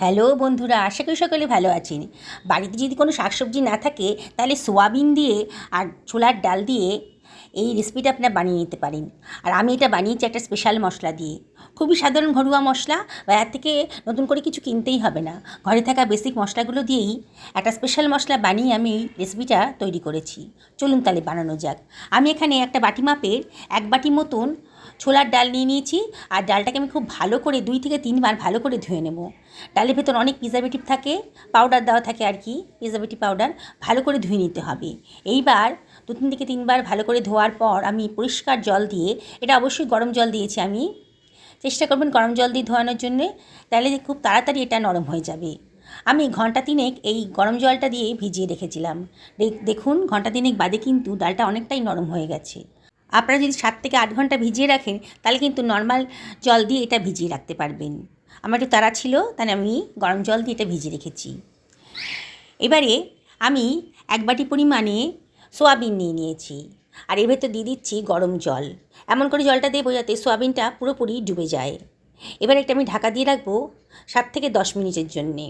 Hello বন্ধুরা, আশা করি সকলে ভালো আছেন। বাড়িতে যদি কোনো শাকসবজি না থাকে, তাহলে সোয়াবিন দিয়ে আর ছোলার ডাল দিয়ে এই রেসিপিটা আপনার বানিয়ে নিতে পারেন। আর আমি এটা বানিয়েছি একটা স্পেশাল মশলা দিয়ে। খুবই সাধারণ ঘরোয়া মশলা বাজার থেকে নতুন করে কিছু কিনতেই হবে না। ঘরে থাকা বেসিক মশলাগুলো দিয়েই একটা স্পেশাল মশলা বানিয়ে আমি এই রেসিপিটা তৈরি করেছি। চলুন তাহলে বানানো যাক। আমি এখানে একটা বাটি মাপের এক বাটি মতন ছোলার ডাল নিয়ে নিয়েছি আর ডালটাকে আমি খুব ভালো করে দুই থেকে তিনবার ভালো করে ধুয়ে নেব। ডালের ভেতর অনেক প্রিজারভেটিভ থাকে পাউডার দেওয়া থাকে আর কি প্রিজারভেটিভ পাউডার ভালো করে ধুয়ে নিতে হবে। এইবার দু তিন থেকে তিনবার ভালো করে ধোয়ার পর আমি পরিষ্কার জল দিয়ে, এটা অবশ্যই গরম জল দিয়েছি আমি, চেষ্টা করবেন গরম জল দিয়ে ধোয়ানোর জন্যে, তাহলে খুব তাড়াতাড়ি এটা নরম হয়ে যাবে। আমি ঘণ্টা তিনেক এই গরম জলটা দিয়ে ভিজিয়ে রেখেছিলাম। দেখ- দেখুন ঘণ্টা তিনেক বাদে কিন্তু ডালটা অনেকটাই নরম হয়ে গেছে। আপনারা যদি সাত থেকে আট ঘণ্টা ভিজিয়ে রাখেন, তাহলে কিন্তু নর্মাল জল দিয়ে এটা ভিজিয়ে রাখতে পারবেন। আমার একটু তাড়া ছিল তাই আমি গরম জল দিয়ে এটা ভিজিয়ে রেখেছি। এবারে আমি এক বাটি পরিমাণে সোয়াবিন নিয়ে নিয়েছি, আর এর ভেতর দিয়ে দিচ্ছি গরম জল। এমন করে জলটা দেবো যাতে সোয়াবিনটা পুরোপুরি ডুবে যায়। এবার একটা আমি ঢাকা দিয়ে রাখব সাত থেকে দশ মিনিটের জন্যে।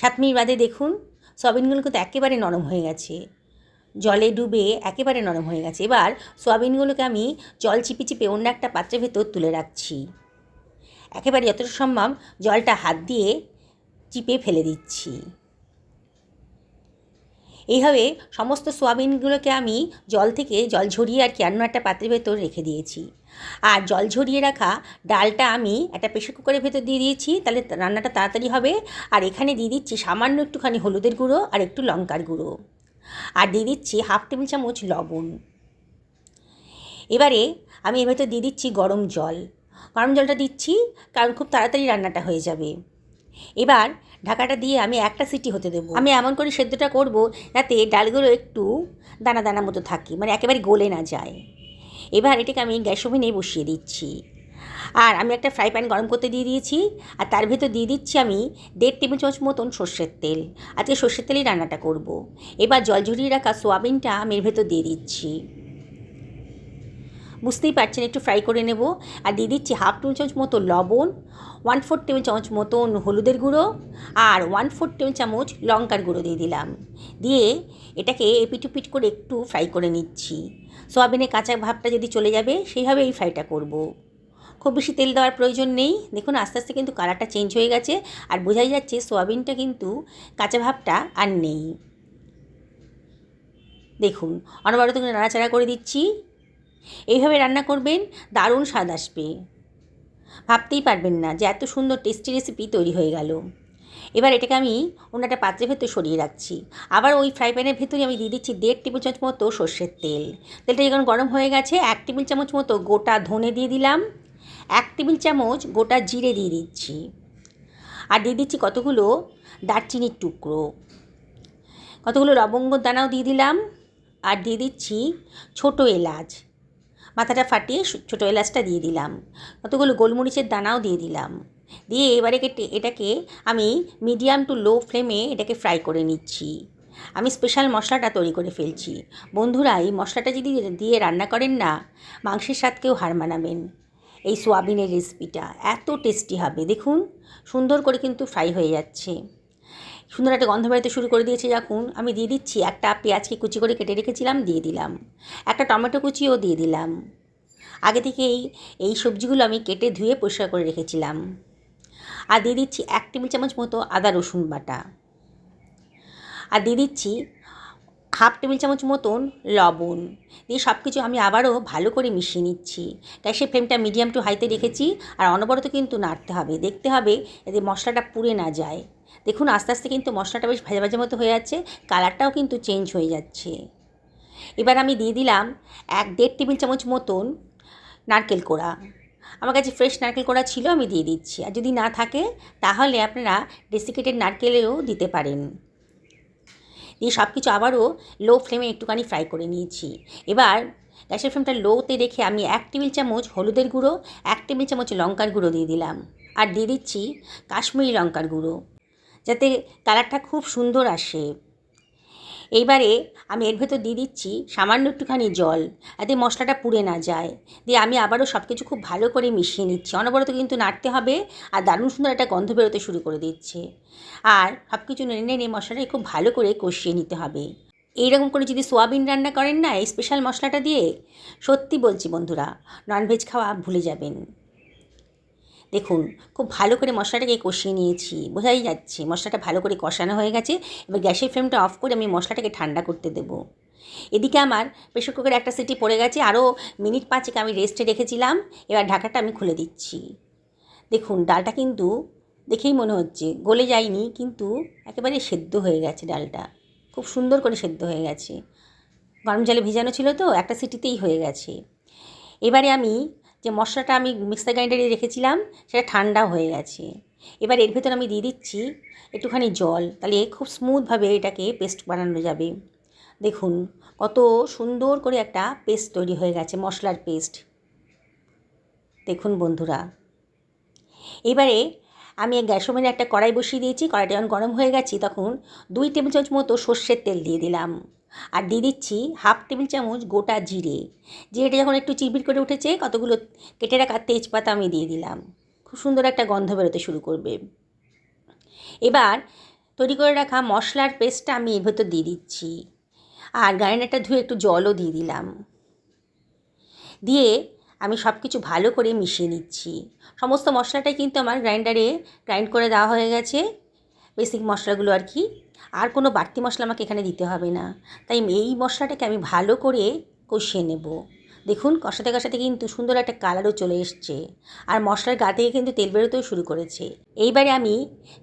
সাত মিনিট বাদে দেখুন, সোয়াবিনগুলো কিন্তু একেবারে নরম হয়ে গেছে। জলে ডুবে একেবারে নরম হয়ে গেছে। এবার সোয়াবিনগুলোকে আমি জল চিপে চিপে অন্য একটা পাত্রের ভেতর তুলে রাখছি। একেবারে যতটা সম্ভব জলটা হাত দিয়ে চিপে ফেলে দিচ্ছি। এইভাবে সমস্ত সোয়াবিনগুলোকে আমি জল থেকে জল ঝরিয়ে আর কি অন্য একটা পাত্রের ভেতর রেখে দিয়েছি। আর জল ঝরিয়ে রাখা ডালটা আমি একটা প্রেশার কুকারের ভেতর দিয়ে দিয়েছি, তাহলে রান্নাটা তাড়াতাড়ি হবে। আর এখানে দিয়ে দিচ্ছি সামান্য একটুখানি হলুদের গুঁড়ো আর একটু লঙ্কার গুঁড়ো। আর দিয়ে দিচ্ছি হাফ টেবিল চামচ লবণ। এবারে আমি এর ভেতর দিয়ে দিচ্ছি গরম জল। গরম জলটা দিচ্ছি কারণ খুব তাড়াতাড়ি রান্নাটা হয়ে যাবে। এবার ঢাকাটা দিয়ে আমি একটা সিটি হতে দেবো। আমি এমন করে সেদ্ধটা করব যাতে ডালগুলো একটু দানা দানা মতো থাকে মানে একেবারে গলে না যায়। এবার এটাকে আমি গ্যাস ওভেনে বসিয়ে দিচ্ছি। আর আমি একটা ফ্রাই প্যান গরম করতে দিয়ে দিয়েছি, আর তার ভেতর দিয়ে দিচ্ছি আমি দেড় টেবিল চামচ মতন সর্ষের তেল। আজকে সর্ষের তেলেই রান্নাটা করব। এবার জল ঝরিয়ে রাখা সোয়াবিনটা আমি এর ভেতর দিয়ে দিচ্ছি। বুঝতেই পারছেন, একটু ফ্রাই করে নেব। আর দিয়ে দিচ্ছি হাফ টেবিল চামচ মতো লবণ ওয়ান ফোর টেবিল চামচ মতন হলুদের গুঁড়ো, আর ওয়ান ফোর টেবিল চামচ লঙ্কার গুঁড়ো দিয়ে দিলাম। দিয়ে এটাকে এপিটুপিট করে একটু ফ্রাই করে নিচ্ছি। সোয়াবিনের কাঁচা ভাবটা যদি চলে যাবে, সেইভাবে এই ফ্রাইটা করব। খুব বেশি তেল দেওয়ার প্রয়োজন নেই। দেখুন, আস্তে আস্তে কিন্তু কালারটা চেঞ্জ হয়ে গেছে আর বোঝাই যাচ্ছে সোয়াবিনটা কিন্তু কাঁচা ভাবটা আর নেই। দেখুন অনবরত নাড়াচাড়া করে দিচ্ছি। এইভাবে রান্না করবেন, দারুণ স্বাদ আসবে। ভাবতেই পারবেন না যে এত সুন্দর টেস্টি রেসিপি তৈরি হয়ে গেল। এবার এটাকে আমি অন্য একটা পাত্রের ভেতর সরিয়ে রাখছি। আবার ওই ফ্রাই প্যানের ভেতরে আমি দিয়ে দিচ্ছি দেড় টেবিল চামচ মতো সর্ষের তেল। তেলটা যখন গরম হয়ে গেছে, এক টেবিল চামচ মতো গোটা ধনে দিয়ে দিলাম। এক টেবিল চামচ গোটা জিরে দিয়ে দিচ্ছি। আর দিয়ে দিচ্ছি কতগুলো দারচিনির টুকরো। কতগুলো লবঙ্গ দানাও দিয়ে দিলাম। আর দিয়ে দিচ্ছি ছোটো এলাচ। মাথাটা ফাটিয়ে ছোটো এলাচটা দিয়ে দিলাম। কতগুলো গোলমরিচের দানাও দিয়ে দিলাম। দিয়ে এবারে এটাকে আমি মিডিয়াম টু লো ফ্লেমে এটাকে ফ্রাই করে নিচ্ছি। আমি স্পেশাল মশলাটা তৈরি করে ফেলছি। বন্ধুরা, এই মশলাটা যদি দিয়ে রান্না করেন না, মাংসের স্বাদকেও হার মানাবেন। এই সোয়াবিনের রেসিপিটা এত টেস্টি হবে, দেখুন। সুন্দর করে কিন্তু ফ্রাই হয়ে যাচ্ছে। সুন্দর একটা গন্ধ বেরোতে শুরু করে দিয়েছে যখন আমি দিয়ে দিচ্ছি একটা পেঁয়াজকে কুচি করে কেটে রেখেছিলাম, দিয়ে দিলাম। একটা টমেটো কুচিও দিয়ে দিলাম। আগে থেকে এই এই সবজিগুলো আমি কেটে ধুয়ে পরিষ্কার করে রেখেছিলাম। আর দিয়ে দিচ্ছি এক টেবিল চামচ মতো আদা রসুন বাটা। আর দিয়ে দিচ্ছি হাফ টেবিল চামচ মতন লবণ দিয়ে সব কিছু আমি আবারও ভালো করে মিশিয়ে নিচ্ছি। গ্যাসের ফ্লেমটা মিডিয়াম টু হাইতে রেখেছি আর অনবরত কিন্তু নাড়তে হবে। দেখতে হবে যাতে মশলাটা পুড়ে না যায়। দেখুন, আস্তে আস্তে কিন্তু মশলাটা বেশ ভাজা ভাজা মতো হয়ে যাচ্ছে, কালারটাও কিন্তু চেঞ্জ হয়ে যাচ্ছে। এবার আমি দিয়ে দিলাম এক দেড় টেবিল চামচ মতন নারকেল কোড়া। আমার কাছে ফ্রেশ নারকেল কোড়া ছিল, আমি দিয়ে দিচ্ছি। আর যদি না থাকে, তাহলে আপনারা ডেসিকেটেড নারকেলেও দিতে পারেন। দিয়ে সব কিছু আবারও লো ফ্লেমে একটুখানি ফ্রাই করে নিয়েছি। এবার গ্যাসের ফ্লেমটা লোতে রেখে আমি এক টেবিল চামচ হলুদের গুঁড়ো, এক টেবিল চামচ লঙ্কার গুঁড়ো দিয়ে দিলাম। আর দিয়ে দিচ্ছি কাশ্মীরি লঙ্কার গুঁড়ো, যাতে কালারটা খুব সুন্দর আসে। এইবারে আমি এর ভেতর দিয়ে দিচ্ছি সামান্য একটুখানি জল, যাতে মশলাটা পুড়ে না যায়। দিয়ে আমি আবারও সব কিছু খুব ভালো করে মিশিয়ে নিচ্ছি। অনবরত কিন্তু নাড়তে হবে আর দারুণ সুন্দর একটা গন্ধ বেরোতে শুরু করে দিচ্ছে। আর সব কিছু নেড়ে নেড়ে মশলাটা খুব ভালো করে কষিয়ে নিতে হবে। এইরকম করে যদি সোয়াবিন রান্না করেন না এই স্পেশাল মশলাটা দিয়ে, সত্যি বলছি বন্ধুরা ননভেজ খাওয়া ভুলে যাবেন। দেখুন, খুব ভালো করে মশলাটাকে কষিয়ে নিয়েছি। বোঝাই যাচ্ছে, মশলাটা ভালো করে কষানো হয়ে গেছে। এবার গ্যাসের ফ্লেমটা অফ করে আমি মশলাটাকে ঠান্ডা করতে দেবো। এদিকে আমার প্রেশার কুকারে একটা সিটি পড়ে গেছে, আরও মিনিট পাঁচেক আমি রেস্টে রেখেছিলাম। এবার ঢাকাটা আমি খুলে দিচ্ছি। দেখুন, ডালটা কিন্তু দেখেই মনে হচ্ছে, গলে যায়নি, কিন্তু একেবারে সেদ্ধ হয়ে গেছে ডালটা। খুব সুন্দর করে সেদ্ধ হয়ে গেছে। গরম জলে ভেজানো ছিল তো, একটা সিটিতেই হয়ে গেছে। এবারে আমি যে মশলাটা আমি মিক্সার গ্রাইন্ডারে রেখেছিলাম, সেটা ঠান্ডা হয়ে গেছে। এবার এর ভেতর আমি দিয়ে দিচ্ছি একটুখানি জল, তাহলে খুব স্মুথভাবে এটাকে পেস্ট বানানো যাবে। দেখুন, কত সুন্দর করে একটা পেস্ট তৈরি হয়ে গেছে, মশলার পেস্ট। দেখুন বন্ধুরা, এবারে আমি গ্যাস ওভেনে একটা কড়াই বসিয়ে দিয়েছি, কড়াইটা যখন গরম হয়ে গেছে, তখন দুই টেবিল চামচ মতো সর্ষের তেল দিয়ে দিলাম। আর দিয়ে দিচ্ছি হাফ টেবিল চামচ গোটা জিরে। জিরেটা যখন একটু চিরবির করে উঠেছে, কতগুলো কেটে রাখা তেজপাতা আমি দিয়ে দিলাম। খুব সুন্দর একটা গন্ধ বেরোতে শুরু করবে। এবার তৈরি করে রাখা মশলার পেস্টটা আমি এর ভেতর দিয়ে দিচ্ছি। আর গ্রাইন্ডারটা ধুয়ে একটু জলও দিয়ে দিলাম। দিয়ে আমি সব কিছু ভালো করে মিশিয়ে নিচ্ছি। সমস্ত মশলাটাই কিন্তু আমার গ্রাইন্ডারে গ্রাইন্ড করে দেওয়া হয়ে গেছে। বেসিক মশলাগুলো আর কি। আর কোনো বাড়তি মশলা আমাকে এখানে দিতে হবে না। তাই এই মশলাটাকে আমি ভালো করে কষিয়ে নেব। দেখুন, কষাতে কষাতে কিন্তু সুন্দর একটা কালারও চলে এসছে। আর মশলার গা থেকে কিন্তু তেল বেরোতেও শুরু করেছে। এইবারে আমি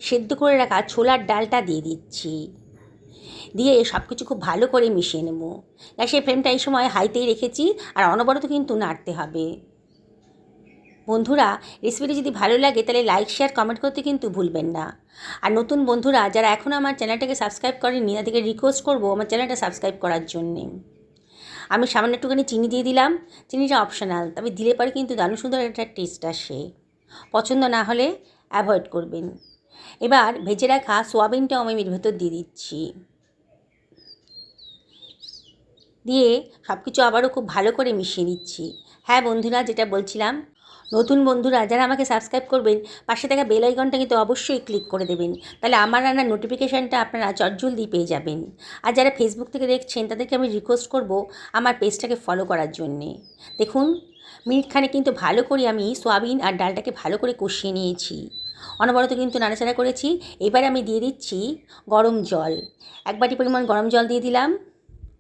সেদ্ধ করে রাখা ছোলার ডালটা দিয়ে দিচ্ছি। দিয়ে সব কিছু খুব ভালো করে মিশিয়ে নেব। গ্যাসের ফ্লেমটা এই সময় হাইতেই রেখেছি আর অনবরত কিন্তু নাড়তে হবে। বন্ধুরা রেসিপিটি যদি ভালো লাগে, তাহলে লাইক শেয়ার কমেন্ট করতে কিন্তু ভুলবেন না। আর নতুন বন্ধুরা, যারা এখনও আমার চ্যানেলটাকে সাবস্ক্রাইব করেননি, তাদেরকে রিকোয়েস্ট করব আমার চ্যানেলটা সাবস্ক্রাইব করার জন্যে। আমি সামান্য একটুখানি চিনি দিয়ে দিলাম। চিনিটা অপশনাল তবে দিলে পরে কিন্তু দারুণ সুন্দর একটা টেস্ট আসে। পছন্দ না হলে অ্যাভয়েড করবেন। এবার ভেজে রাখা সোয়াবিনটাও আমি এর ভেতর দিয়ে দিচ্ছি। দিয়ে সব কিছু আবারও খুব ভালো করে মিশিয়ে নিচ্ছি। হ্যাঁ বন্ধুরা, যেটা বলছিলাম নতুন বন্ধুরা যারা আমাকে সাবস্ক্রাইব করবেন, পাশে থাকা বেল আইকনটা কিন্তু অবশ্যই ক্লিক করে দেবেন। তাহলে আমার রান্নার নোটিফিকেশানটা আপনারা চটজলদি পেয়ে যাবেন। আর যারা ফেসবুক থেকে দেখছেন, তাদেরকে আমি রিকোয়েস্ট করব আমার পেজটাকে ফলো করার জন্যে। দেখুন মিনিটখানে কিন্তু ভালো করে আমি সোয়াবিন আর ডালটাকে ভালো করে কষিয়ে নিয়েছি। অনবরত কিন্তু নাড়াচাড়া করেছি। এবারে আমি দিয়ে দিচ্ছি গরম জল। এক বাটি পরিমাণ গরম জল দিয়ে দিলাম।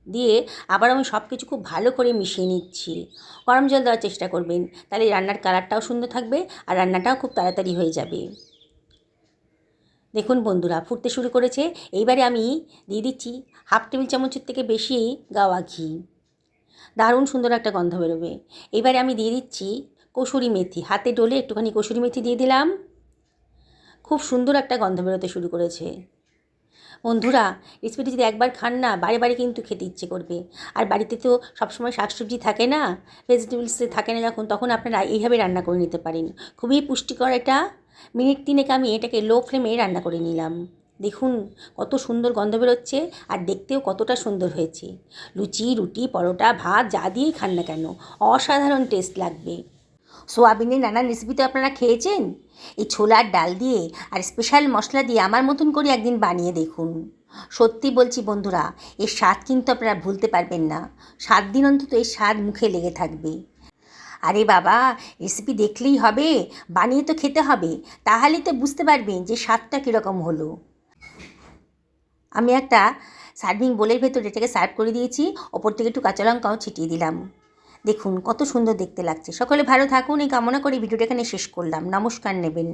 দিয়ে আবার আমি সব কিছু খুব ভালো করে মিশিয়ে নিচ্ছি। গরম জল দেওয়ার চেষ্টা করবেন, তাহলে রান্নার কালারটাও সুন্দর থাকবে আর রান্নাটাও খুব তাড়াতাড়ি হয়ে যাবে। দেখুন বন্ধুরা, ফুটতে শুরু করেছে। এইবারে আমি দিয়ে দিচ্ছি হাফ টেবিল চামচের থেকে বেশি গাওয়া ঘি। দারুণ সুন্দর একটা গন্ধ বেরোবে। এবারে আমি দিয়ে দিচ্ছি কসুরি মেথি। হাতে ডলে একটুখানি কসুরি মেথি দিয়ে দিলাম। খুব সুন্দর একটা গন্ধ বেরোতে শুরু করেছে। বন্ধুরা রেসিপিটি যদি একবার খান না, বারে বারে কিন্তু খেতে ইচ্ছে করবে। আর বাড়িতে তো সবসময় শাকসবজি থাকে না ভেজিটেবলস থাকে না যখন, তখন আপনারা এইভাবে রান্না করে নিতে পারেন। খুবই পুষ্টিকর এটা মিনিট তিনেক আমি এটাকে লো ফ্লেমে রান্না করে নিলাম। দেখুন কত সুন্দর গন্ধ বেরোচ্ছে আর দেখতেও কতটা সুন্দর হয়েছে। লুচি, রুটি, পরোটা, ভাত যা দিয়েই খান না কেন, অসাধারণ টেস্ট লাগবে। সোয়াবিনের নানান রেসিপি তো আপনারা খেয়েছেন? এই ছোলার ডাল দিয়ে আর স্পেশাল মশলা দিয়ে আমার মতন করে একদিন বানিয়ে দেখুন। সত্যি বলছি বন্ধুরা, এর স্বাদ কিন্তু আপনারা ভুলতে পারবেন না। সাত দিন অন্তত এই স্বাদ মুখে লেগে থাকবে। আরে বাবা রেসিপি দেখলেই হবে, বানিয়ে তো খেতে হবে। তাহলে তো বুঝতে পারবেন যে স্বাদটা কীরকম হলো। আমি একটা সার্ভিং বোলের ভেতর এটাকে সার্ভ করে দিয়েছি, ওপর থেকে একটু কাঁচা লঙ্কাও ছিটিয়ে দিলাম। দেখুন, কত সুন্দর দেখতে লাগছে। সকলে ভালো থাকুন, এই কামনা করে ভিডিওটা এখানে শেষ করলাম। নমস্কার, নেবেন।